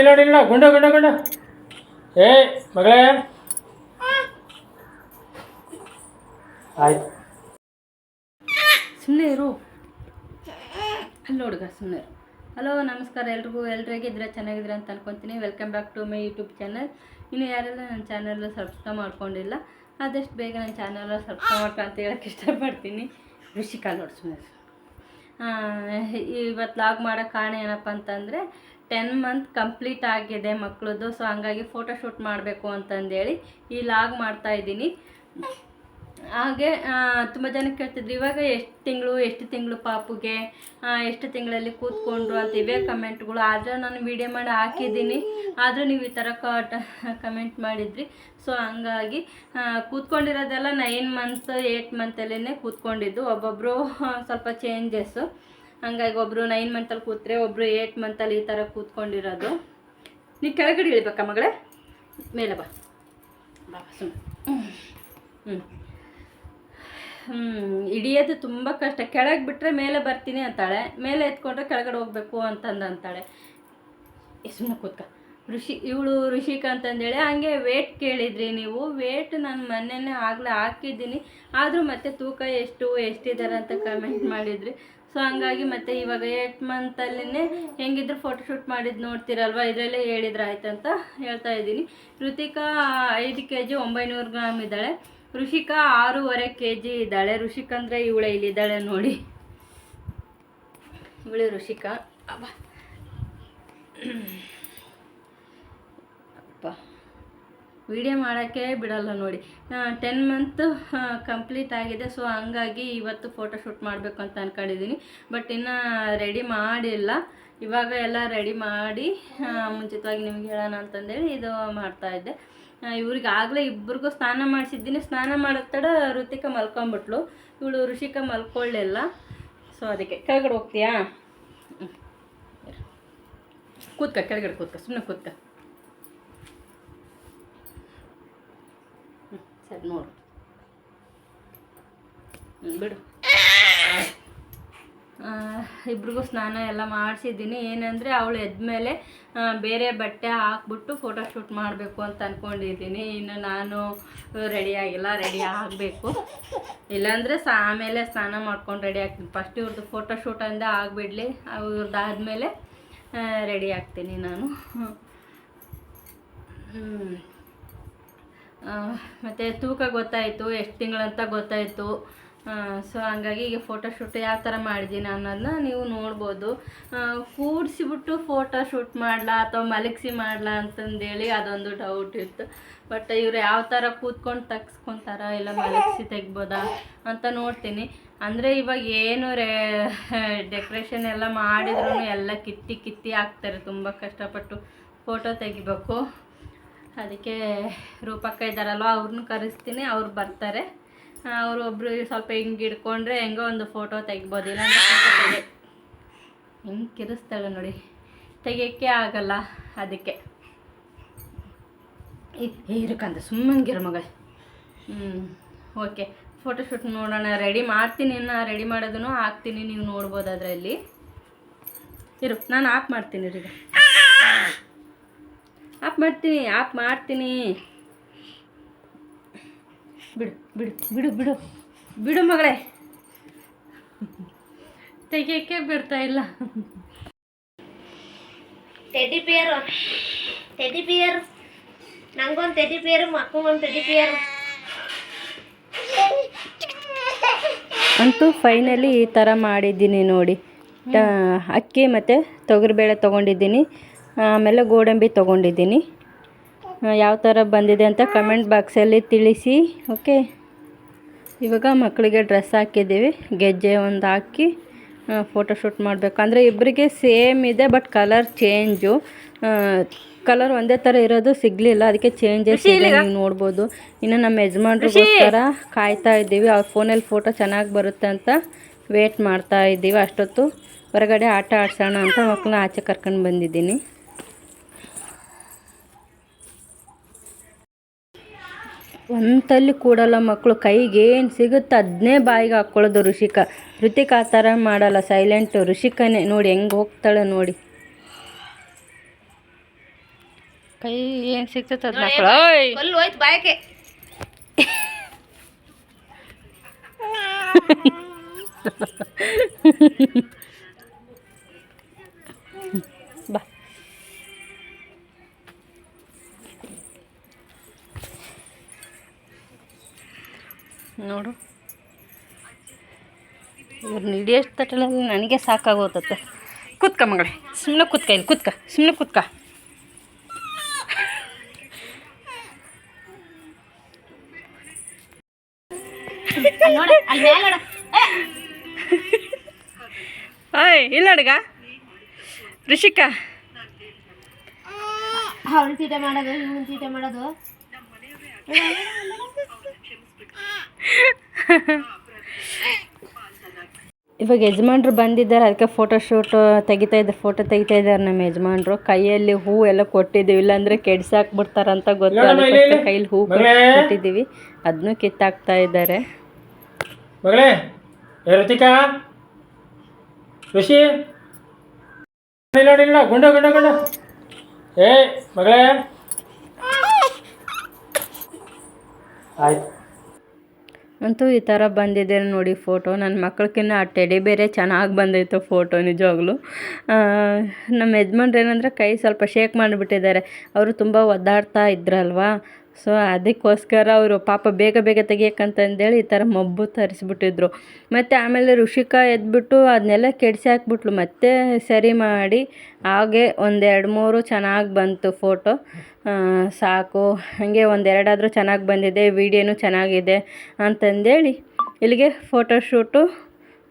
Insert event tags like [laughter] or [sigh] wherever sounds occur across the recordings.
ಇಲ್ಲ ನೋಡಿ ಇಲ್ಲ ಗುಂಡ ಗುಂಡ ಗುಂಡ. ಏ ಮಗಳೇ. ಆಯ್ತು. ಸುಮ್ಮನೆ ಇರು. ಅಲ್ಲಿ ಹುಡುಗ ಸುಮ್ಮನೆ ಇರು. ಹಲೋ ನಮಸ್ಕಾರ ಎಲ್ರಿಗೂ. ಎಲ್ಲರೂ ಹೇಗಿದ್ರೆ ಚೆನ್ನಾಗಿದ್ರೆ ಅಂತ ಅನ್ಕೊತೀನಿ. Welcome back to my YouTube channel ಇನ್ನು ಯಾರೆಲ್ಲ ನನ್ನ ಚಾನಲ್ ಸಬ್ಸ್ಕ್ರೈಬ್ ಮಾಡ್ಕೊಂಡಿಲ್ಲ ಆದಷ್ಟು ಬೇಗ ನನ್ನ ಚಾನಲ್ ಸಬ್ಸ್ಕ್ರೈಬ್ ಮಾಡ್ಕೊ ಅಂತ ಹೇಳಕ್ಕೆ ಇಷ್ಟಪಡ್ತೀನಿ. ಋಷಿಕಾ ನೋಡಿ ಸುಮ್ಮನೆ ಇವತ್ತು ಲಾಗ್ ಮಾಡೋ ಕಾರಣ ಏನಪ್ಪ ಅಂತಂದರೆ ಟೆನ್ ಮಂತ್ ಕಂಪ್ಲೀಟ್ ಆಗಿದೆ ಮಕ್ಕಳದ್ದು ಸೊ ಹಂಗಾಗಿ ಫೋಟೋ ಶೂಟ್ ಮಾಡಬೇಕು ಅಂತಂದೇಳಿ ಈ ಲಾಗ್ ಮಾಡ್ತಾ ಇದ್ದೀನಿ. ಹಾಗೆ ತುಂಬ ಜನ ಕೇಳ್ತಿದ್ರು, ಇವಾಗ ಎಷ್ಟು ತಿಂಗಳು ಎಷ್ಟು ತಿಂಗಳು ಪಾಪುಗೆ ಎಷ್ಟು ತಿಂಗಳಲ್ಲಿ ಕೂತ್ಕೊಂಡ್ರು ಅಂತ ಇವೆ ಕಮೆಂಟ್ಗಳು. ಆದರೆ ನಾನು ವಿಡಿಯೋ ಮಾಡಿ ಹಾಕಿದ್ದೀನಿ. ಆದರೂ ನೀವು ಈ ಥರ ಕಮೆಂಟ್ ಮಾಡಿದ್ರಿ. ಸೊ ಹಂಗಾಗಿ ಕೂತ್ಕೊಂಡಿರೋದೆಲ್ಲ ನೈನ್ ಮಂತ್ಸ್ ಏಯ್ಟ್ ಮಂತಲ್ಲೇ ಕೂತ್ಕೊಂಡಿದ್ದು. ಒಬ್ಬೊಬ್ಬರು ಸ್ವಲ್ಪ ಚೇಂಜಸ್ಸು ಹಂಗಾಗಿ ಒಬ್ಬರು ನೈನ್ ಮಂತಲ್ಲಿ ಕೂತ್ರೆ ಒಬ್ಬರು ಏಯ್ಟ್ ಮಂತಲ್ಲಿ ಈ ಥರ ಕೂತ್ಕೊಂಡಿರೋದು. ನೀ ಕೆಳಗಡೆ ಇಳಿಬೇಕ ಮಗಳೇ? ಮೇಲೆ ಬಾ. ಬಾ ಸುಮ್ಮನೆ ಹ್ಞೂ ಹ್ಞೂ ಹಿಡಿಯೋದು ತುಂಬ ಕಷ್ಟ. ಕೆಳಗೆ ಬಿಟ್ಟರೆ ಮೇಲೆ ಬರ್ತೀನಿ ಅಂತಾಳೆ. ಮೇಲೆ ಎತ್ಕೊಂಡ್ರೆ ಕೆಳಗಡೆ ಹೋಗ್ಬೇಕು ಅಂತಂದು ಅಂತಾಳೆ. ಸುಮ್ಮನೆ ಕೂತ್ಕ. ಋಷಿ, ಇವಳು ಋಷಿಕಾ ಅಂತಂದೇಳಿ ಹಂಗೆ ವೇಟ್ ಕೇಳಿದ್ರಿ ನೀವು. ವೇಟ್ ನಾನು ಮೊನ್ನೆನೇ ಆಗಲೇ ಹಾಕಿದ್ದೀನಿ. ಆದರೂ ಮತ್ತೆ ತೂಕ ಎಷ್ಟು ಎಷ್ಟಿದ್ದಾರೆ ಅಂತ ಕಮೆಂಟ್ ಮಾಡಿದ್ರಿ. ಸೊ ಹಂಗಾಗಿ ಮತ್ತೆ ಇವಾಗ ಏಟ್ ಮಂತಲ್ಲೇ ಹೆಂಗಿದ್ರು ಫೋಟೋಶೂಟ್ ಮಾಡಿದ್ದು ನೋಡ್ತೀರಲ್ವ? ಇದರಲ್ಲೇ ಹೇಳಿದ್ರೆ ಆಯ್ತಂತ ಹೇಳ್ತಾ ಇದ್ದೀನಿ. ಋತಿಕಾ ಐದು ಕೆ ಜಿ ಒಂಬೈನೂರು ಗ್ರಾಮ್ ಇದ್ದಾಳೆ. ಋಷಿಕಾ ಆರೂವರೆ ಕೆ ಜಿ ಇದ್ದಾಳೆ. ಋಷಿಕಾ ಅಂದರೆ ಇವಳೆ ಇಲ್ಲಿದ್ದಾಳೆ ನೋಡಿ. ಇವಳೆ ಋಷಿಕಾ. ವಿಡಿಯೋ ಮಾಡೋಕ್ಕೆ ಬಿಡಲ್ಲ ನೋಡಿ. ಟೆನ್ ಮಂತ್ ಕಂಪ್ಲೀಟ್ ಆಗಿದೆ. ಸೊ ಹಂಗಾಗಿ ಇವತ್ತು ಫೋಟೋ ಶೂಟ್ ಮಾಡಬೇಕು ಅಂತ ಅಂದ್ಕೊಂಡಿದ್ದೀನಿ ಬಟ್ ಇನ್ನು ರೆಡಿ ಮಾಡಿಲ್ಲ. ಇವಾಗ ಎಲ್ಲ ರೆಡಿ ಮಾಡಿ ಮುಂಚಿತವಾಗಿ ನಿಮ್ಗೆ ಹೇಳೋಣ ಅಂತಂದೇಳಿ ಇದು ಮಾಡ್ತಾಯಿದ್ದೆ ಇವ್ರಿಗೆ ಆಗಲೇ ಇಬ್ರಿಗೂ ಸ್ನಾನ ಮಾಡಿಸಿದ್ದೀನಿ. ಸ್ನಾನ ಮಾಡೋ ತಡ ಋತಿಕ ಮಲ್ಕೊಂಬಿಟ್ಲು. ಇವಳು ಋಷಿಕ ಮಲ್ಕೊಳ್ಳಿಲ್ಲ ಸೊ ಅದಕ್ಕೆ ಕೆಳಗಡೆ ಹೋಗ್ತೀಯಾ. ಕೂತ್ಕ, ಕೆಳಗಡೆ ಕೂತ್ಕ. ಸುಮ್ಮನೆ ಕೂತ್ಕ. ಸರಿ, ನೋಡು. ಬಿಡು. ಇಬ್ರಿಗೂ ಸ್ನಾನ ಎಲ್ಲ ಮಾಡಿಸಿದ್ದೀನಿ. ಏನಂದರೆ ಅವಳು ಎದ್ಮೇಲೆ ಬೇರೆ ಬಟ್ಟೆ ಹಾಕ್ಬಿಟ್ಟು ಫೋಟೋ ಶೂಟ್ ಮಾಡಬೇಕು ಅಂತ ಅಂದ್ಕೊಂಡಿದ್ದೀನಿ ಇನ್ನು ನಾನು ರೆಡಿ ಆಗಿಲ್ಲ. ರೆಡಿ ಆಗಬೇಕು. ಇಲ್ಲಾಂದರೆ ಸಹ ಆಮೇಲೆ ಸ್ನಾನ ಮಾಡ್ಕೊಂಡು ರೆಡಿ ಆಗ್ತೀನಿ. ಫಸ್ಟ್ ಇವ್ರದ್ದು ಫೋಟೋ ಶೂಟ್ ಅಂದ ಆಗಿಬಿಡ್ಲಿ. ಇವ್ರದ್ದು ಆದಮೇಲೆ ರೆಡಿ ಆಗ್ತೀನಿ ನಾನು. ಮತ್ತು ತೂಕ ಗೊತ್ತಾಯಿತು, ಎಷ್ಟು ತಿಂಗಳಂತ ಗೊತ್ತಾಯಿತು. ಸೊ ಹಂಗಾಗಿ ಈಗ ಫೋಟೋ ಶೂಟ್ ಯಾವ ಥರ ಮಾಡಿದ್ದೀನಿ ಅನ್ನೋದನ್ನ ನೀವು ನೋಡ್ಬೋದು. ಕೂಡಿಸಿಬಿಟ್ಟು ಫೋಟೋ ಶೂಟ್ ಮಾಡಲಾ ಅಥವಾ ಮಲಗಿಸಿ ಮಾಡಲಾ ಅಂತಂದೇಳಿ ಅದೊಂದು ಡೌಟ್ ಇತ್ತು. ಬಟ್ ಇವರು ಯಾವ ಥರ ಕೂತ್ಕೊಂಡು ತಗ್ಸ್ಕೊತಾರ ಇಲ್ಲ ಮಲಗಿಸಿ ತೆಗ್ಬೋದಾ ಅಂತ ನೋಡ್ತೀನಿ. ಅಂದರೆ ಇವಾಗ ಏನು ರೇ ಡೆಕೋರೇಷನ್ ಎಲ್ಲ ಮಾಡಿದ್ರು ಎಲ್ಲ ಕಿತ್ತಿ ಕಿತ್ತಿ ಹಾಕ್ತಾರೆ ತುಂಬ ಕಷ್ಟಪಟ್ಟು ಫೋಟೋ ತೆಗಿಬೇಕು. ಅದಕ್ಕೆ ರೂಪಕ್ಕ ಇದ್ದಾರಲ್ವ ಅವ್ರನ್ನ ಕರೆಸ್ತೀನಿ, ಅವ್ರು ಬರ್ತಾರೆ. ಅವರು ಒಬ್ಬರು ಸ್ವಲ್ಪ ಹಿಂಗೆ ಹಿಡ್ಕೊಂಡ್ರೆ ಹೆಂಗೋ ಒಂದು ಫೋಟೋ ತೆಗಿಬೋದು, ಇಲ್ಲಾಂದ್ರೆ ಹಿಂಗೆ ಕಿರಿಸ್ತಾಳೆ ನೋಡಿ. ತೆಗಿಯೋಕ್ಕೆ ಆಗಲ್ಲ ಅದಕ್ಕೆ. ಇರಕಂತ ಸುಮ್ಮಂಗಿರ ಮಗ ಹ್ಞೂ ಓಕೆ. ಫೋಟೋಶೂಟ್ ನೋಡೋಣ ರೆಡಿ ಮಾಡ್ತೀನಿ, ಇನ್ನು ರೆಡಿ ಮಾಡೋದನ್ನು ಹಾಕ್ತೀನಿ, ನೀವು ನೋಡ್ಬೋದು ಅದರಲ್ಲಿ. ಇರು, ನಾನು ಆಫ್ ಮಾಡ್ತೀನಿ ರೀ ಆಫ್ ಮಾಡ್ತೀನಿ ಆಫ್ ಮಾಡ್ತೀನಿ. ಬಿಡು ಬಿಡು ಬಿಡು ಬಿಡು. ಬಿಡು ಮಗಳೇ. ತೆಗಿಯೋಕ್ಕೆ ಬಿಡ್ತಾ ಇಲ್ಲ. ತೆಡಿ ಬಿಯರ್ ತೆಡಿ ಬಿಯರ್ ನಂಗೊಂದು ಟೆಡಿ ಬಿಯರ್ ಮಕ್ಕೊಂದು ತೆಡಿ ಬಿಯರ್ ಅಂತೂ ಫೈನಲಿ ಈ ಥರ ಮಾಡಿದ್ದೀನಿ ನೋಡಿ. ಅಕ್ಕಿ ಮತ್ತು ತೊಗರಿಬೇಳೆ ತೊಗೊಂಡಿದ್ದೀನಿ. ಆಮೇಲೆ ಗೋಡಂಬಿ ತೊಗೊಂಡಿದ್ದೀನಿ. ಯಾವ ಥರ ಬಂದಿದೆ ಅಂತ ಕಮೆಂಟ್ ಬಾಕ್ಸಲ್ಲಿ ತಿಳಿಸಿ ಓಕೆ ಇವಾಗ ಮಕ್ಕಳಿಗೆ ಡ್ರೆಸ್ ಹಾಕಿದ್ದೀವಿ. ಗೆಜ್ಜೆ ಒಂದು ಹಾಕಿ ಫೋಟೋಶೂಟ್ ಮಾಡಬೇಕು. ಅಂದರೆ ಇಬ್ಬರಿಗೆ ಸೇಮ್ ಇದೆ ಬಟ್ ಕಲರ್ ಚೇಂಜು ಕಲರ್ ಒಂದೇ ಥರ ಇರೋದು ಸಿಗಲಿಲ್ಲ. ಅದಕ್ಕೆ ಚೇಂಜಸ್ ಇದೆ ನೀವು ನೋಡ್ಬೋದು. ಇನ್ನು ನಮ್ಮ ಯಜಮಾನ್ರಿಗೋಸ್ಕರ ಕಾಯ್ತಾ ಇದ್ದೀವಿ. ಅವ್ರ ಫೋನಲ್ಲಿ ಫೋಟೋ ಚೆನ್ನಾಗಿ ಬರುತ್ತೆ ಅಂತ ವೇಟ್ ಮಾಡ್ತಾ ಇದ್ದೀವಿ. ಅಷ್ಟೊತ್ತು ಹೊರಗಡೆ ಆಟ ಆಡ್ಸೋಣ ಅಂತ ಮಕ್ಕಳನ್ನ ಆಚೆ ಕರ್ಕೊಂಡು ಬಂದಿದ್ದೀನಿ. ಒಂತಲ್ಲಿ ಕೂಡಲ್ಲ ಮಕ್ಕಳು ಕೈಗೆ ಏನು ಸಿಗುತ್ತೆ ಅದನ್ನೇ ಬಾಯಿಗೆ ಹಾಕ್ಕೊಳ್ಳೋದು ಋಷಿಕ. ಋತಿಕ್ ಆ ಥರ ಮಾಡಲ್ಲ ಸೈಲೆಂಟು ಋಷಿಕನೇ. ನೋಡಿ ಹೆಂಗೆ ಹೋಗ್ತಾಳೆ ನೋಡಿ. ಕೈ ಏನು ಸಿಗ್ತೈತೆ ಅದು ಮಕ್ಕಳು ಹೋಯ್ತು ಬಾಯಕ್ಕೆ. [laughs] ನೋಡು. ಇವ್ರನ್ನ ಹಿಡಿಯೋಷ್ಟು ತಟ್ಟಲಲ್ಲಿ ನನಗೆ ಸಾಕಾಗೋತತ್ತೆ ಕೂತ್ಕ ಮಗಳೇ ಸುಮ್ಮನೆ ಕೂತ್ಕ ಇಲ್ಲಿ ಕೂತ್ಕ ಸುಮ್ಮನೆ ಕುತ್ಕ. ಓಯ್ ಇಲ್ಲ ಅಡ್ಗ ಋಷಿಕಾ ಮಾಡೋದು ಮಾಡೋದು. ಇವಾಗ ಯಜಮಾನ್ರು ಬಂದಿದ್ದಾರೆ ಅದಕ್ಕೆ ಫೋಟೋ ಶೂಟ್ ತೆಗಿತಾ ಇದ್ದಾರೆ ಫೋಟೋ ತೆಗಿತಾ ಇದ್ದಾರೆ ನಮ್ಮ ಯಜಮಾನ್ರು. ಕೈಯಲ್ಲಿ ಹೂ ಎಲ್ಲ ಕೊಟ್ಟಿದ್ದೀವಿ ಇಲ್ಲಾಂದ್ರೆ ಕೆಡ್ಸಾಕ್ಬಿಡ್ತಾರಂತ ಗೊತ್ತು. ಗೊತ್ತಿಲ್ಲ ಅದಕ್ಕೋಸ್ಕರ ಕೈಯಲ್ಲಿ ಕೈಲಿ ಹೂ. ಕೊಟ್ಟಿದ್ದೀವಿ. ಅದನ್ನು ಕಿತ್ತಾಕ್ತಾ ಇದ್ದಾರೆ. ಮಗಳೇ ಋತಿಕಾ ಋಷಿ. ಇಲ್ಲ ಇಲ್ಲ ಗುಂಡ ಗುಂಡ ಗುಂಡ. ಏ ಮಗಳೇ. ಆಯ್ತು. ಅಂತೂ ಈ ಥರ ಬಂದಿದೆ ನೋಡಿ ಫೋಟೋ. ನನ್ನ ಮಕ್ಳಕ್ಕಿಂತ ಆ ಟೆಡಿ ಬೇರೆ ಚೆನ್ನಾಗಿ ಬಂದೈತೆ ಫೋಟೋ ನಿಜವಾಗ್ಲೂ. ನಮ್ಮ ಯಜಮಾನ್ರು ಏನಂದರೆ ಕೈ ಸ್ವಲ್ಪ ಶೇಕ್ ಮಾಡಿಬಿಟ್ಟಿದ್ದಾರೆ. ಅವರು ತುಂಬ ಒದ್ದಾಡ್ತಾ ಇದ್ರಲ್ವಾ? ಸೊ ಅದಕ್ಕೋಸ್ಕರ ಅವರು ಪಾಪ ಬೇಗ ಬೇಗ ತೆಗಿಯಕ್ಕಂತಂದೇಳಿ ಈ ಥರ ಮಬ್ಬು ತರಿಸ್ಬಿಟ್ಟಿದ್ರು. ಮತ್ತು ಆಮೇಲೆ ಋಷಿಕಾ ಎದ್ಬಿಟ್ಟು ಅದನ್ನೆಲ್ಲ ಕೆಡಿಸಿ ಹಾಕ್ಬಿಟ್ಲು. ಮತ್ತೆ ಸರಿ ಮಾಡಿ ಹಾಗೆ ಒಂದೆರಡು ಮೂರು ಚೆನ್ನಾಗಿ ಬಂತು ಫೋಟೋ. ಸಾಕು. ಹಾಗೆ ಒಂದೆರಡಾದರೂ ಚೆನ್ನಾಗಿ ಬಂದಿದೆ. ವಿಡಿಯೋನೂ ಚೆನ್ನಾಗಿದೆ ಅಂತಂದೇಳಿ ಇಲ್ಲಿಗೆ ಫೋಟೋಶೂಟು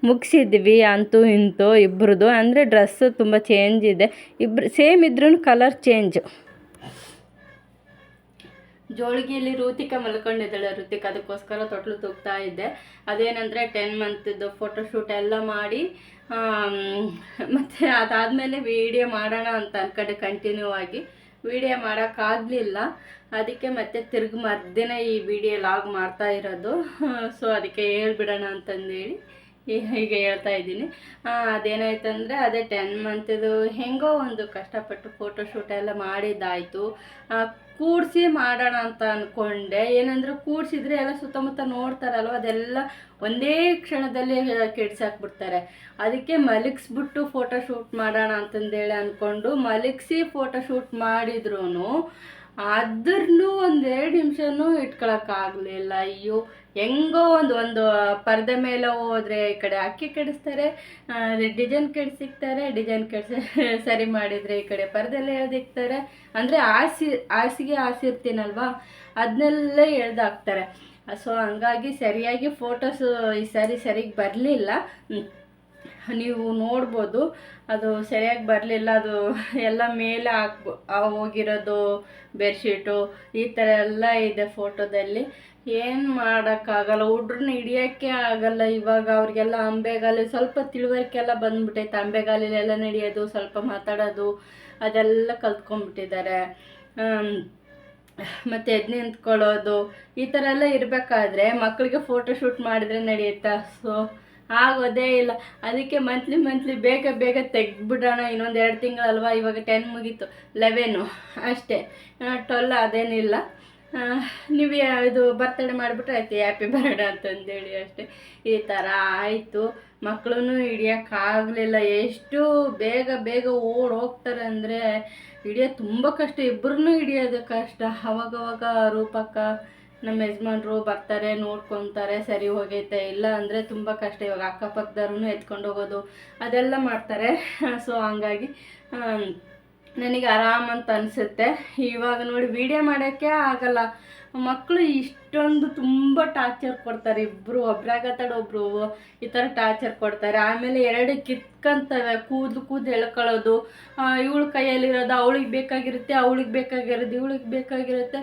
ಮುಗಿಸಿದ್ವಿ ಅಂತೂ ಇಂತೂ ಇಬ್ಬರದು ಅಂದರೆ ಡ್ರೆಸ್ಸು ತುಂಬ ಚೇಂಜ್ ಇದೆ. ಇಬ್ಬರು ಸೇಮ್ ಇದ್ರೂ ಕಲರ್ ಚೇಂಜ್ ಜೋಳಿಗೆಯಲ್ಲಿ ಋತಿಕಾ ಮಲ್ಕೊಂಡಿದ್ದಾಳೆ. ಋತಿಕಾ ಅದಕ್ಕೋಸ್ಕರ ತೊಟ್ಲು ತೂಗ್ತಾ ಇದ್ದೆ. ಅದೇನಂದರೆ ಟೆನ್ ಮಂತ್ದು ಫೋಟೋಶೂಟ್ ಎಲ್ಲ ಮಾಡಿ ಮತ್ತು ಅದಾದಮೇಲೆ ವಿಡಿಯೋ ಮಾಡೋಣ ಅಂತ ಅನ್ಕೊಂಡೆ ಕಂಟಿನ್ಯೂ ಆಗಿ. ವಿಡಿಯೋ ಮಾಡೋಕ್ಕಾಗಲಿಲ್ಲ ಅದಕ್ಕೆ ಮತ್ತೆ ತಿರ್ಗಿ ಮರ್ದಿನ ಈ ವಿಡಿಯೋ ಲಾಗ್ ಮಾಡ್ತಾ ಇರೋದು. [laughs] ಸೊ ಅದಕ್ಕೆ ಹೇಳ್ಬಿಡೋಣ ಅಂತಂದೇಳಿ ಈಗ ಹೇಳ್ತಾ ಇದ್ದೀನಿ. ಅದೇನಾಯ್ತಂದರೆ ಅದೇ ಟೆನ್ ಮಂತದು ಹೆಂಗೋ ಒಂದು ಕಷ್ಟಪಟ್ಟು ಫೋಟೋಶೂಟ್ ಎಲ್ಲ ಮಾಡಿದ್ದಾಯಿತು. ಕೂಡಿಸಿ ಮಾಡೋಣ ಅಂತ ಅಂದ್ಕೊಂಡೆ ಏನಂದ್ರೆ ಕೂಡಿಸಿದ್ರೆ ಎಲ್ಲ ಸುತ್ತಮುತ್ತ ನೋಡ್ತಾರಲ್ವ, ಅದೆಲ್ಲ ಒಂದೇ ಕ್ಷಣದಲ್ಲಿ ಕೆಡ್ಸಾಕ್ಬಿಡ್ತಾರೆ. ಅದಕ್ಕೆ ಮಲಗಿಸ್ಬಿಟ್ಟು ಫೋಟೋ ಶೂಟ್ ಮಾಡೋಣ ಅಂತಂದೇಳಿ ಅಂದ್ಕೊಂಡು ಮಲಗಿಸಿ ಫೋಟೋ ಶೂಟ್ ಮಾಡಿದ್ರು ಅದ್ರೂ ಒಂದೆರಡು ನಿಮಿಷನೂ ಇಟ್ಕೊಳಕ್ಕಾಗಲಿಲ್ಲ. ಅಯ್ಯೋ ಹೆಂಗೋ ಒಂದು ಒಂದು ಪರ್ದೆ ಮೇಲೆ ಹೋದ್ರೆ ಈ ಕಡೆ ಅಕ್ಕಿ ಕೆಡಿಸ್ತಾರೆ ಡಿಸೈನ್ ಕೆಡಿಸಿಕ್ತಾರೆ ಡಿಸೈನ್ ಕೆಡಿಸಿ [laughs] ಸರಿ ಮಾಡಿದರೆ ಈ ಕಡೆ ಪರ್ದೆಲ್ಲ ಎಳ್ದಿಕ್ತಾರೆ. ಅಂದರೆ ಆಸಿ, ಹಾಸಿಗೆ ಹಾಸಿರ್ತೀನಲ್ವಾ? ಅದನ್ನೆಲ್ಲ ಎಳ್ದಾಕ್ತಾರೆ. ಸೊ ಹಂಗಾಗಿ ಸರಿಯಾಗಿ ಫೋಟೋಸು ಈ ಸಾರಿ ಸರಿಗೆ ಬರಲಿಲ್ಲ. ನೀವು ನೋಡ್ಬೋದು, ಅದು ಸರಿಯಾಗಿ ಬರಲಿಲ್ಲ, ಅದು ಎಲ್ಲ ಮೇಲೆ ಹಾಕ್ಬೋ ಹೋಗಿರೋದು ಬೆಡ್ಶೀಟು ಈ ಥರ ಎಲ್ಲ ಇದೆ ಫೋಟೋದಲ್ಲಿ ಏನು ಮಾಡೋಕ್ಕಾಗಲ್ಲ? ಹುಡ್ರನ್ನ ಹಿಡಿಯೋಕ್ಕೆ ಆಗಲ್ಲ ಇವಾಗ. ಅವ್ರಿಗೆಲ್ಲ ಅಂಬೆಗಾಲಿ ಸ್ವಲ್ಪ ತಿಳುವಳಿಕೆ ಎಲ್ಲ ಬಂದ್ಬಿಟ್ಟೈತೆ ಅಂಬೆಗಾಲಿಲೆಲ್ಲ ನಡೆಯೋದು, ಸ್ವಲ್ಪ ಮಾತಾಡೋದು, ಅದೆಲ್ಲ ಕಲ್ತ್ಕೊಂಡ್ಬಿಟ್ಟಿದ್ದಾರೆ. ಮತ್ತು ಎದ್ದು ನಿಂತ್ಕೊಳ್ಳೋದು, ಈ ಥರ ಎಲ್ಲ ಇರಬೇಕಾದ್ರೆ ಮಕ್ಕಳಿಗೆ ಫೋಟೋ ಶೂಟ್ ಮಾಡಿದ್ರೆ ನಡೆಯುತ್ತಾ? ಸೊ, ಆಗೋದೇ ಇಲ್ಲ. ಅದಕ್ಕೆ ಮಂತ್ಲಿ ಮಂತ್ಲಿ ಬೇಗ ಬೇಗ ತೆಗೆದ್ಬಿಡೋಣ. ಇನ್ನೊಂದು ಎರಡು ತಿಂಗಳಲ್ವಾ? ಇವಾಗ ಟೆನ್ ಮುಗೀತು. ಲೆವೆನು ಅಷ್ಟೇ. ಟ್ವೆಲ್ ಅದೇನಿಲ್ಲ. ನೀವು ಇದು ಬರ್ತಡೇ ಮಾಡಿಬಿಟ್ರೆ ಆಯ್ತು ಹ್ಯಾಪಿ ಬರ್ಡೇ ಅಂತಂದೇಳಿ ಅಷ್ಟೇ. ಈ ಥರ ಆಯಿತು. ಮಕ್ಕಳೂ ಹಿಡಿಯೋಕ್ಕಾಗಲಿಲ್ಲ ಎಷ್ಟು ಬೇಗ ಬೇಗ ಓಡ್ ಹೋಗ್ತಾರೆ ಅಂದರೆ ಹಿಡಿಯೋ ತುಂಬ ಕಷ್ಟ. ಇಬ್ಬರನ್ನೂ ಹಿಡಿಯೋದು ಕಷ್ಟ. ಅವಾಗವಾಗ ರೂಪಕ್ಕ ನಮ್ಮ ಯಜಮಾನ್ರು ಬರ್ತಾರೆ, ನೋಡ್ಕೊತಾರೆ, ಸರಿ ಹೋಗೈತೆ, ಇಲ್ಲ ಅಂದರೆ ತುಂಬ ಕಷ್ಟ. ಇವಾಗ ಅಕ್ಕಪಕ್ಕದವ್ರು ಎತ್ಕೊಂಡು ಹೋಗೋದು ಅದೆಲ್ಲ ಮಾಡ್ತಾರೆ. [laughs] ಸೊ ಹಂಗಾಗಿ ನನಗೆ ಆರಾಮ ಅಂತ ಅನಿಸುತ್ತೆ. ಇವಾಗ ನೋಡಿ ವಿಡಿಯೋ ಮಾಡೋಕ್ಕೆ ಆಗಲ್ಲ. ಮಕ್ಕಳು ಇಷ್ಟೊಂದು ತುಂಬ ಟಾರ್ಚರ್ ಕೊಡ್ತಾರೆ. ಇಬ್ಬರು ಒಬ್ರಾಗತ್ತಾಡ ಒಬ್ರು ಈ ಥರ ಟಾರ್ಚರ್ ಕೊಡ್ತಾರೆ. ಆಮೇಲೆ ಎರಡು ಕಿತ್ಕೊಂತವೆ, ಕೂದಲು ಕೂದಲು ಎಳ್ಕೊಳ್ಳೋದು. ಇವಳು ಕೈಯಲ್ಲಿರೋದು ಅವಳಿಗೆ ಬೇಕಾಗಿರುತ್ತೆ, ಅವಳಿಗೆ ಬೇಕಾಗಿರೋದು, ಇವಳಿಗೆ ಬೇಕಾಗಿರುತ್ತೆ.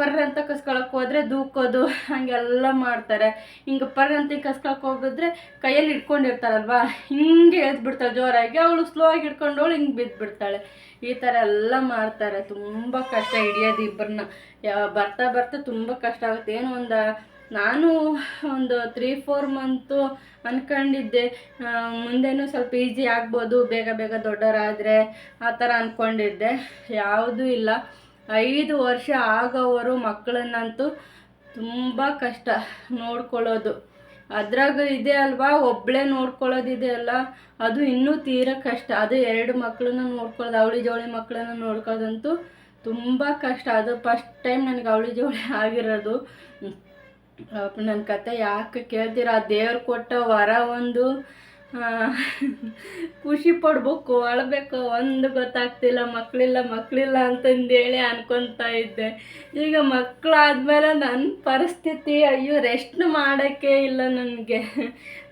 ಪರ್ರ ಅಂತ ಕಸ್ಕೊಳಕ್ಕೆ ಹೋದ್ರೆ ದೂಕೋದು, ಹಂಗೆಲ್ಲ ಮಾಡ್ತಾರೆ. ಹಿಂಗೆ ಪರ್ರ ಅಂತ ಕಸ್ಕೊಳಕ್ಕೆ ಹೋಗಿದ್ರೆ ಕೈಯಲ್ಲಿ ಇಟ್ಕೊಂಡಿರ್ತಾರಲ್ವಾ ಹಿಂಗೆ ಎದ್ಬಿಡ್ತಾಳೆ ಜೋರಾಗಿ. ಅವಳು ಸ್ಲೋ ಆಗಿ ಹಿಡ್ಕೊಂಡವಳು ಹಿಂಗೆ ಬಿದ್ದುಬಿಡ್ತಾಳೆ ಈ ಥರ ಎಲ್ಲ ಮಾಡ್ತಾರೆ. ತುಂಬ ಕಷ್ಟ ಹಿಡಿಯೋದು ಇಬ್ಬರನ್ನ ಬರ್ತಾ ಬರ್ತಾ ತುಂಬ ಕಷ್ಟ ಆಗುತ್ತೆ. ಏನು ಒಂದು, ನಾನು ಒಂದು ತ್ರೀ ಫೋರ್ ಮಂತು ಅಂದ್ಕೊಂಡಿದ್ದೆ ಮುಂದೇನು ಸ್ವಲ್ಪ ಈಸಿ ಆಗ್ಬೋದು, ಬೇಗ ಬೇಗ ದೊಡ್ಡವರಾದರೆ ಆ ಥರ ಅಂದ್ಕೊಂಡಿದ್ದೆ ಯಾವುದೂ ಇಲ್ಲ. ಐದು ವರ್ಷ ಆಗೋವರು ಮಕ್ಕಳನ್ನಂತೂ ತುಂಬ ಕಷ್ಟ ನೋಡ್ಕೊಳ್ಳೋದು. ಅದ್ರಾಗ ಇದೆ ಅಲ್ವಾ? ಒಬ್ಬಳೇ ನೋಡ್ಕೊಳ್ಳೋದಿದೆ ಅಲ್ಲ? ಅದು ಇನ್ನೂ ತೀರ ಕಷ್ಟ. ಅದು ಎರಡು ಮಕ್ಕಳನ್ನ ನೋಡ್ಕೊಳ್ಳೋದು, ಅವಳಿ ಜವಳಿ ಮಕ್ಕಳನ್ನ ನೋಡ್ಕೊಳ್ಳೋದಂತೂ ತುಂಬ ಕಷ್ಟ. ಅದು ಫಸ್ಟ್ ಟೈಮ್ ನನಗೆ ಅವಳಿ ಜೋಳಿ [laughs] ಆಗಿರೋದು. ನನ್ನ ಕತೆ ಯಾಕೆ ಕೇಳ್ತೀರಾ? ದೇವ್ರು ಕೊಟ್ಟ ವರ ಒಂದು [laughs] ಖುಷಿ ಪಡ್ಬೇಕು, ಅಳಬೇಕು, ಒಂದು ಗೊತ್ತಾಗ್ತಿಲ್ಲ ಮಕ್ಕಳಿಲ್ಲ ಮಕ್ಕಳಿಲ್ಲ ಅಂತಂದೇಳಿ ಅನ್ಕೊತಾ ಇದ್ದೆ. ಈಗ ಮಕ್ಕಳಾದ್ಮೇಲೆ ನನ್ನ ಪರಿಸ್ಥಿತಿ, ಅಯ್ಯೋ ರೆಸ್ಟ್ ಮಾಡೋಕ್ಕೆ ಇಲ್ಲ ನನಗೆ.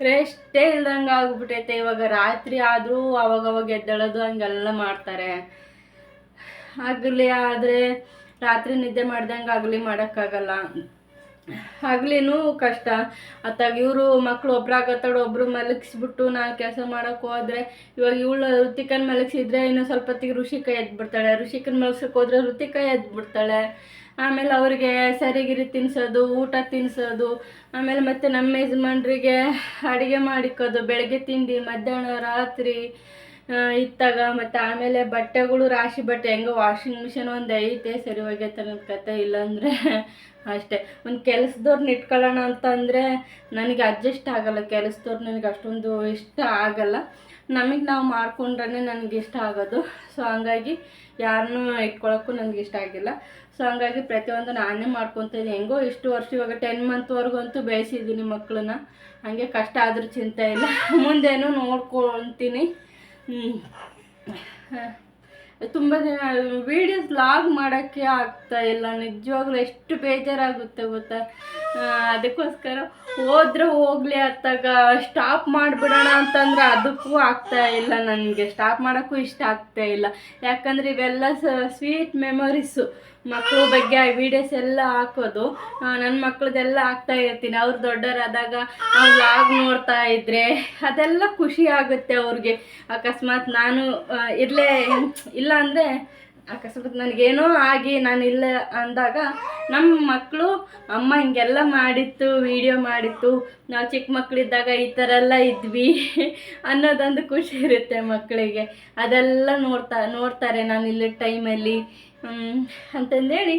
ರೆಸ್ಟೇ [laughs] ಇಲ್ದಂಗೆ ಆಗ್ಬಿಟ್ಟೈತೆ ಇವಾಗ ರಾತ್ರಿ ಆದರೂ ಅವಾಗವಾಗ ಎದ್ದೇಳೋದು, ಹಂಗೆಲ್ಲ ಮಾಡ್ತಾರೆ. ಆಗಲಿ ಆದರೆ ರಾತ್ರಿ ನಿದ್ದೆ ಮಾಡ್ದಂಗೆ ಆಗಲಿ ಮಾಡೋಕ್ಕಾಗಲ್ಲ. ಹಗ್ಲಿನೂ ಕಷ್ಟ. ಅತ್ತಾಗ ಇವರು ಮಕ್ಕಳು ಒಬ್ರಾಗತ್ತಾಡು ಒಬ್ರು ಮಲಗಿಸ್ಬಿಟ್ಟು ನಾನು ಕೆಲಸ ಮಾಡೋಕೆ ಹೋದ್ರೆ ಇವಾಗ ಇವಳು ಋತಿಕನ್ ಮಲಗಿಸಿದ್ರೆ ಇನ್ನೂ ಸ್ವಲ್ಪ ಹೊತ್ತಿಗೆ ಋಷಿಕ ಎದ್ಬಿಡ್ತಾಳೆ. ಋಷಿಕನ್ ಮಲಗ್ಸಕ್ಕೆ ಹೋದ್ರೆ ಋತಿಕ ಎದ್ಬಿಡ್ತಾಳೆ. ಆಮೇಲೆ ಅವ್ರಿಗೆ ಸರಿಗಿರಿ ತಿನ್ನಿಸೋದು ಊಟ ತಿನ್ನಿಸೋದು ಆಮೇಲೆ ಮತ್ತೆ ನಮ್ಮ ಯಜಮಾನ್ರಿಗೆ ಅಡುಗೆ ಮಾಡಿಕ್ಕೋದು ಬೆಳಗ್ಗೆ ತಿಂಡಿ, ಮಧ್ಯಾಹ್ನ ರಾತ್ರಿ ಇತ್ತಾಗ ಮತ್ತು ಆಮೇಲೆ ಬಟ್ಟೆಗಳು, ರಾಶಿ ಬಟ್ಟೆ, ಹೆಂಗೋ ವಾಷಿಂಗ್ ಮಿಷಿನ್ ಒಂದು ಐತೆ, ಸರಿ ಹೋಗೈತೆ ನನ್ನ ಕತೆ ಇಲ್ಲಾಂದರೆ [laughs] ಅಷ್ಟೇ. ಒಂದು ಕೆಲಸದವ್ರನ್ನ ಇಟ್ಕೊಳ್ಳೋಣ ಅಂತಂದರೆ ನನಗೆ ಅಡ್ಜಸ್ಟ್ ಆಗಲ್ಲ, ಕೆಲಸದವ್ರು ನನಗೆ ಅಷ್ಟೊಂದು ಇಷ್ಟ ಆಗಲ್ಲ. ನಮಗೆ ನಾವು ಮಾಡ್ಕೊಂಡ್ರೆ ನನಗೆ ಇಷ್ಟ ಆಗೋದು. ಸೊ ಹಂಗಾಗಿ ಯಾರನ್ನೂ ಇಟ್ಕೊಳ್ಳೋಕ್ಕೂ ನನಗೆ ಇಷ್ಟ ಆಗಿಲ್ಲ. ಸೊ ಹಂಗಾಗಿ ಪ್ರತಿಯೊಂದು ನಾನೇ ಮಾಡ್ಕೊತ ಇದ್ದೀನಿ. ಹೆಂಗೋ ಇಷ್ಟು ವರ್ಷ ಇವಾಗ ಟೆನ್ ಮಂತ್ವರೆಗೂ ಅಂತೂ ಬೆಳೆಸಿದ್ದೀನಿ ಮಕ್ಕಳನ್ನ ಹಾಗೆ ಕಷ್ಟ ಆದರೂ ಚಿಂತೆ ಇಲ್ಲ. [laughs] ಮುಂದೇನು ನೋಡ್ಕೊತೀನಿ. ತುಂಬ ದಿನ ವೀಡಿಯೋಸ್ ಲಾಗ್ ಮಾಡೋಕ್ಕೆ ಆಗ್ತಾ ಇಲ್ಲ. ನಿಜವಾಗ್ಲೂ ಎಷ್ಟು ಬೇಜಾರಾಗುತ್ತೆ ಗೊತ್ತಾ? ಅದಕ್ಕೋಸ್ಕರ ಹೋದ್ರೆ ಹೋಗ್ಲಿ ಅತ್ತಾಗ ಸ್ಟಾಪ್ ಮಾಡಿಬಿಡೋಣ ಅಂತಂದ್ರೆ ಅದಕ್ಕೂ ಆಗ್ತಾ ಇಲ್ಲ ನನಗೆ. ಸ್ಟಾಪ್ ಮಾಡೋಕ್ಕೂ ಇಷ್ಟ ಆಗ್ತಾ ಇಲ್ಲ. ಯಾಕಂದರೆ ಇವೆಲ್ಲ ಸ್ವೀಟ್ ಮೆಮೊರೀಸು ಮಕ್ಕಳ ಬಗ್ಗೆ ವಿಡಿಯೋಸ್ ಎಲ್ಲ ಹಾಕೋದು ನನ್ನ ಮಕ್ಕಳದೆಲ್ಲ ಆಗ್ತಾ ಇರ್ತೀನಿ. ಅವ್ರು ದೊಡ್ಡವರಾದಾಗ ಅವ್ರು ಲಾಗ್ ನೋಡ್ತಾ ಇದ್ರೆ ಅದೆಲ್ಲ ಖುಷಿ ಆಗುತ್ತೆ ಅವ್ರಿಗೆ. ಅಕಸ್ಮಾತ್ ನಾನು ಇರಲೇ, ಇಲ್ಲ ಅಂದರೆ ಅಕಸ್ಮಾತ್ ನನಗೇನೋ ಆಗಿ ನಾನು ಇಲ್ಲ ಅಂದಾಗ ನಮ್ಮ ಮಕ್ಕಳು ಅಮ್ಮ, ಹಿಂಗೆಲ್ಲ ಮಾಡಿತ್ತು ವಿಡಿಯೋ ಮಾಡಿತ್ತು. ನಾವು ಚಿಕ್ಕ ಮಕ್ಕಳಿದ್ದಾಗ ಈ ಥರ ಎಲ್ಲ ಇದ್ವಿ. ಅನ್ನೋದೊಂದು ಖುಷಿ ಇರುತ್ತೆ ಮಕ್ಕಳಿಗೆ ಅದೆಲ್ಲ ನೋಡ್ತಾ, ನೋಡ್ತಾರೆ ನಾನು ಇಲ್ಲಿ ಟೈಮಲ್ಲಿ ಅಂತಂದೇಳಿ.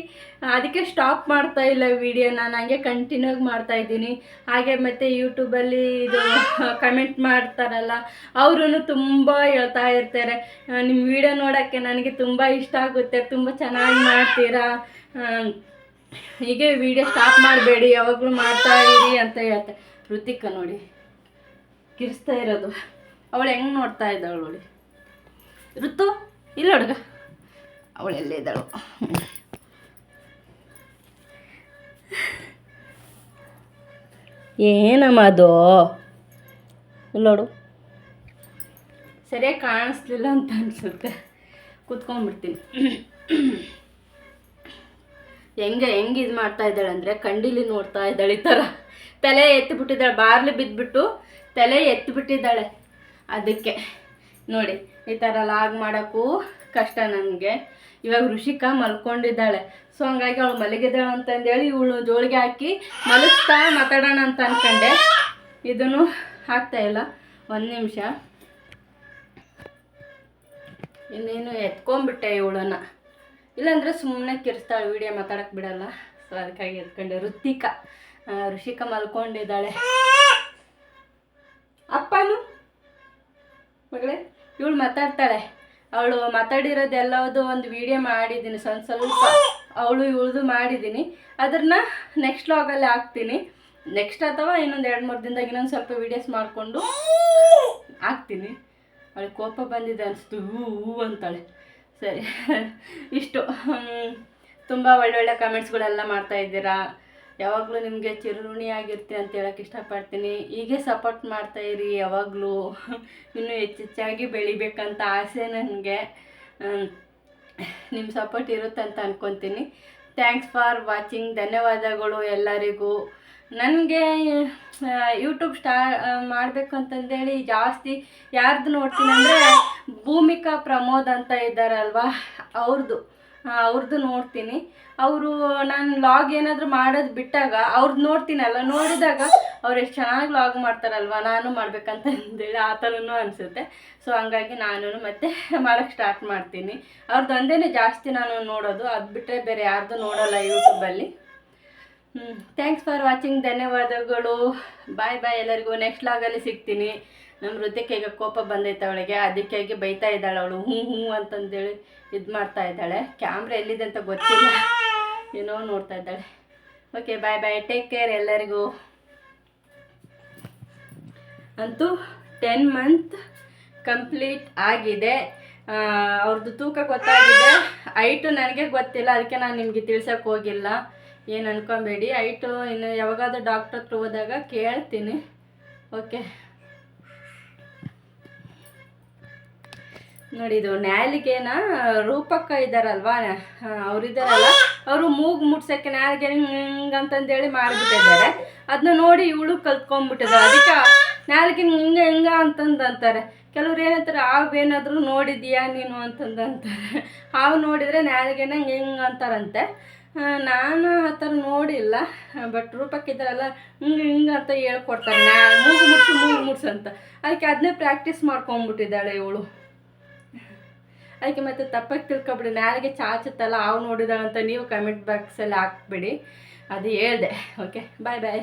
ಅದಕ್ಕೆ ಸ್ಟಾಪ್ ಮಾಡ್ತಾ ಇಲ್ಲ ವಿಡಿಯೋ ನಾನು ಹಂಗೆ ಕಂಟಿನ್ಯೂ ಮಾಡ್ತಾ ಇದ್ದೀನಿ. ಹಾಗೆ ಮತ್ತು ಯೂಟ್ಯೂಬಲ್ಲಿ ಇದು ಕಮೆಂಟ್ ಮಾಡ್ತಾರಲ್ಲ ಅವರು ತುಂಬ ಹೇಳ್ತಾ ಇರ್ತಾರೆ. ನಿಮ್ಮ ವಿಡಿಯೋ ನೋಡೋಕ್ಕೆ ನನಗೆ ತುಂಬ ಇಷ್ಟ ಆಗುತ್ತೆ. ತುಂಬ ಚೆನ್ನಾಗಿ ಮಾಡ್ತೀರಾ? ಹೀಗೆ ವಿಡಿಯೋ ಸ್ಟಾಪ್ ಮಾಡಬೇಡಿ. ಯಾವಾಗಲೂ ಮಾಡ್ತಾ ಇರಿ ಅಂತ ಹೇಳ್ತಾರೆ ಋತಿಕ ನೋಡಿ ಕಿರಿಸ್ತಾ ಇರೋದು. ಅವಳು ಹೆಂಗೆ ನೋಡ್ತಾ ಇದ್ದಾಳು ನೋಡಿ. ಋತು, ಇಲ್ಲ ಹುಡುಗ? ಅವಳು ಎಲ್ಲಿದ್ದಾಳು ಏನಮ್ಮ ಅದು? ನೋಡು. ಸರಿಯಾಗಿ ಕಾಣಿಸ್ಲಿಲ್ಲ ಅಂತ ಅನ್ಸುತ್ತೆ. ಕೂತ್ಕೊಂಡ್ಬಿಡ್ತೀನಿ. ಹೆಂಗೆ ಹೆಂಗೆ ಇದು ಮಾಡ್ತಾ ಇದ್ದಾಳೆ ಅಂದರೆ ಕಂಡಿಲಿ ನೋಡ್ತಾ ಇದ್ದಾಳೆ ಈ ಥರ. ತಲೆ ಎತ್ತಿಬಿಟ್ಟಿದ್ದಾಳೆ ಬಾರ್ಲಿ ಬಿದ್ದುಬಿಟ್ಟು ತಲೆ ಎತ್ತಿಬಿಟ್ಟಿದ್ದಾಳೆ. ಅದಕ್ಕೆ ನೋಡಿ ಈ ಥರ ಲಾಗ್ ಮಾಡೋಕ್ಕೂ ಕಷ್ಟ ನನಗೆ. ಇವಾಗ ಋಷಿಕಾ ಮಲ್ಕೊಂಡಿದ್ದಾಳೆ. ಸೊ ಹಂಗಾಗಿ ಅವಳು ಮಲಗಿದ್ದಾಳೆ ಅಂತಂದೇಳಿ ಇವಳು ಜೋಳಿಗೆ ಹಾಕಿ ಮಲಗಿಸ್ತಾ ಮಾತಾಡೋಣ ಅಂತ ಅಂದ್ಕೊಂಡೆ ಇದನ್ನು ಇಲ್ಲ. ಒಂದು ನಿಮಿಷ. ಇನ್ನೇನು ಎತ್ಕೊಂಡ್ಬಿಟ್ಟೆ ಇವಳನ್ನ. ಇಲ್ಲಾಂದರೆ ಸುಮ್ಮನೆ ಕಿರಿಸ್ತಾಳೆ, ವಿಡಿಯೋ ಮಾತಾಡಕ್ಕೆ ಬಿಡಲ್ಲ. ಸೊ ಅದಕ್ಕಾಗಿ ಎತ್ಕೊಂಡೆ. ಋತಿಕಾ ಋಷಿಕಾ ಮಲ್ಕೊಂಡಿದ್ದಾಳೆ. ಅಪ್ಪನು ಮಗಳೇ, ಇವಳು ಮಾತಾಡ್ತಾಳೆ. ಅವಳು ಮಾತಾಡಿರೋದೆಲ್ಲದು ಒಂದು ವಿಡಿಯೋ ಮಾಡಿದ್ದೀನಿ. ಸ್ವಲ್ಪ ಸ್ವಲ್ಪ ಅವಳು ಇವಳದು ಮಾಡಿದ್ದೀನಿ. ಅದನ್ನ ನೆಕ್ಸ್ಟ್ ಲಾಗಲ್ಲಿ ಹಾಕ್ತೀನಿ. ನೆಕ್ಸ್ಟ್ ಅಥವಾ ಇನ್ನೊಂದು ಎರಡು, ಮೂರು ದಿನದಾಗ ಇನ್ನೊಂದು ಸ್ವಲ್ಪ ವಿಡಿಯೋಸ್ ಮಾಡಿಕೊಂಡು ಹಾಕ್ತೀನಿ. ಅವಳಿಗೆ ಕೋಪ ಬಂದಿದೆ ಅನಿಸ್ತು. ಹೂ ಹೂ ಅಂತಾಳೆ. ಸರಿ. [laughs] ಇಷ್ಟು. ತುಂಬ ಒಳ್ಳೊಳ್ಳೆ ಕಮೆಂಟ್ಸ್ಗಳೆಲ್ಲ ಮಾಡ್ತಾ ಇದ್ದೀರಾ? ಯಾವಾಗಲೂ ನಿಮಗೆ ಚಿರುಣಿ ಆಗಿರ್ತೀನಿ ಅಂತ ಹೇಳಕ್ಕೆ ಇಷ್ಟಪಡ್ತೀನಿ. ಹೀಗೆ ಸಪೋರ್ಟ್ ಮಾಡ್ತಾ ಇರಿ ಯಾವಾಗಲೂ. [laughs] ಇನ್ನೂ ಹೆಚ್ಚೆಚ್ಚಾಗಿ ಬೆಳಿಬೇಕಂತ ಆಸೆ ನನಗೆ. ನಿಮ್ಮ ಸಪೋರ್ಟ್ ಇರುತ್ತೆ ಅಂತ ಅನ್ಕೊತೀನಿ. ಥ್ಯಾಂಕ್ಸ್ ಫಾರ್ ವಾಚಿಂಗ್ ಧನ್ಯವಾದಗಳು ಎಲ್ಲರಿಗೂ. ನನಗೆ ಯೂಟ್ಯೂಬ್ ಸ್ಟಾ ಮಾಡಬೇಕು ಅಂತಂದೇಳಿ ಜಾಸ್ತಿ ಯಾರ್ದು ನೋಡ್ತೀನಿ ಅಂದರೆ ಭೂಮಿಕಾ ಪ್ರಮೋದ್ ಅಂತ ಇದ್ದಾರಲ್ವಾ ಅವ್ರದ್ದು ಅವ್ರದ್ದು ನೋಡ್ತೀನಿ. ಅವರು ನಾನು ಲಾಗ್ ಏನಾದರೂ ಮಾಡೋದು ಬಿಟ್ಟಾಗ ಅವ್ರದ್ದು ನೋಡ್ತೀನಲ್ಲ, ನೋಡಿದಾಗ ಅವ್ರು ಎಷ್ಟು ಚೆನ್ನಾಗಿ ಲಾಗ್ ಮಾಡ್ತಾರಲ್ವ, ನಾನು ಮಾಡ್ಬೇಕಂತ ಅಂತೇಳಿ ಆ ಥರನೂ ಅನಿಸುತ್ತೆ. ಸೊ ಹಂಗಾಗಿ ನಾನು ಮತ್ತೆ ಮಾಡೋಕ್ಕೆ ಸ್ಟಾರ್ಟ್ ಮಾಡ್ತೀನಿ. ಅವ್ರದ್ದು ಒಂದೇ ಜಾಸ್ತಿ ನಾನು ನೋಡೋದು, ಅದು ಬಿಟ್ಟರೆ ಬೇರೆ ಯಾರ್ದು ನೋಡೋಲ್ಲ ಯೂಟ್ಯೂಬಲ್ಲಿ ಹ್ಞೂ ಥ್ಯಾಂಕ್ಸ್ ಫಾರ್ ವಾಚಿಂಗ್ ಧನ್ಯವಾದಗಳು. ಬಾಯ್ ಬಾಯ್ ಎಲ್ಲರಿಗೂ. ನೆಕ್ಸ್ಟ್ ಲಾಗಲ್ಲಿ ಸಿಗ್ತೀನಿ. ನಮ್ಮ ಹೃದಯಕ್ಕೆ ಈಗ ಕೋಪ ಬಂದೈತೆ ಅವಳಿಗೆ, ಅದಕ್ಕಾಗಿ ಬೈತಾ ಇದ್ದಾಳೆ ಅವಳು ಹ್ಞೂ ಹ್ಞೂ ಅಂತಂದೇಳಿ ಇದು ಮಾಡ್ತಾ ಇದ್ದಾಳೆ. ಕ್ಯಾಮ್ರಾ ಎಲ್ಲಿದೆ ಅಂತ ಗೊತ್ತಿಲ್ಲ. ಏನೋ ನೋಡ್ತಾ ಇದ್ದಾಳೆ. Okay bye bye take care ಎಲ್ಲರಿಗೂ. ಅಂತೂ ಟೆನ್ ಮಂತ್ ಕಂಪ್ಲೀಟ್ ಆಗಿದೆ. ಅವ್ರದ್ದು ತೂಕ ಗೊತ್ತಾಗಿದೆ. ಐಟು ನನಗೆ ಗೊತ್ತಿಲ್ಲ. ಅದಕ್ಕೆ ನಾನು ನಿಮಗೆ ತಿಳ್ಸಕ್ಕೆ ಹೋಗಿಲ್ಲ. ಏನು ಅನ್ಕೊಬೇಡಿ. ಐಟು ಇನ್ನು ಯಾವಾಗಾದ್ರೂ ಡಾಕ್ಟ್ರ್ ಹತ್ರ ಹೋದಾಗ ಕೇಳ್ತೀನಿ. ಓಕೆ ನೋಡಿ, ಇದು ನ್ಯಾಲಿಗೆನ ರೂಪಕ್ಕ ಇದ್ದಾರಲ್ವಾ? ಅವರಿದ್ದಾರಲ್ಲ. ಅವರು ಮೂಗು ಮುಟ್ಸಕ್ಕೆ ನ್ಯಾಲಿಗೆ ಹಿಂಗೆ ಅಂತಂದೇಳಿ ಮಾಡಿಬಿಟ್ಟಿದ್ದಾರೆ ಅದನ್ನ ನೋಡಿ ಇವಳು ಕಲ್ತ್ಕೊಂಡ್ಬಿಟ್ಟಿದ್ದಾರೆ ಅದಕ್ಕೆ ನ್ಯಾಲಿಗೆ ಹಿಂಗೆ ಹಿಂಗೆ ಅಂತಂದು ಅಂತಾರೆ ಕೆಲವ್ರು ಏನಂತಾರೆ, ಹಾವು ಏನಾದರೂ ನೋಡಿದ್ಯಾ ನೀನು ಅಂತಂದು ಅಂತಾರೆ ಹಾವು ನೋಡಿದರೆ ನ್ಯಾಲಿಗೆನ ಹಿಂಗೆ ಹಿಂಗೆ ಅಂತಾರಂತೆ. ನಾನು ಆ ಥರ ನೋಡಿಲ್ಲ. ಬಟ್ ರೂಪಕ್ಕಿದ್ದಾರಲ್ಲ ಹಿಂಗೆ ಹಿಂಗೆ ಅಂತ ಹೇಳ್ಕೊಡ್ತಾರೆ. ನಾ ಮೂಗು ಮುಟ್ಸು ಮೂಗು ಮುಟ್ಸು ಅಂತ. ಅದಕ್ಕೆ ಅದನ್ನೇ ಪ್ರಾಕ್ಟೀಸ್ ಮಾಡ್ಕೊಂಬಿಟ್ಟಿದ್ದಾಳೆ ಇವಳು. ಅದಕ್ಕೆ ಮತ್ತೆ ತಪ್ಪಾಗಿ ತಿಳ್ಕೊಬಿಡಿ, ನಾಳೆಗೆ ಚಾಚುತ್ತಲ್ಲ ನೋಡಿದ ನೋಡಿದಾಳಂತ ನೀವು ಕಮೆಂಟ್ ಬಾಕ್ಸಲ್ಲಿ ಹಾಕ್ಬಿಡಿ. ಅದು ಹೇಳ್ದೆ ಓಕೆ ಬಾಯ್ ಬಾಯ್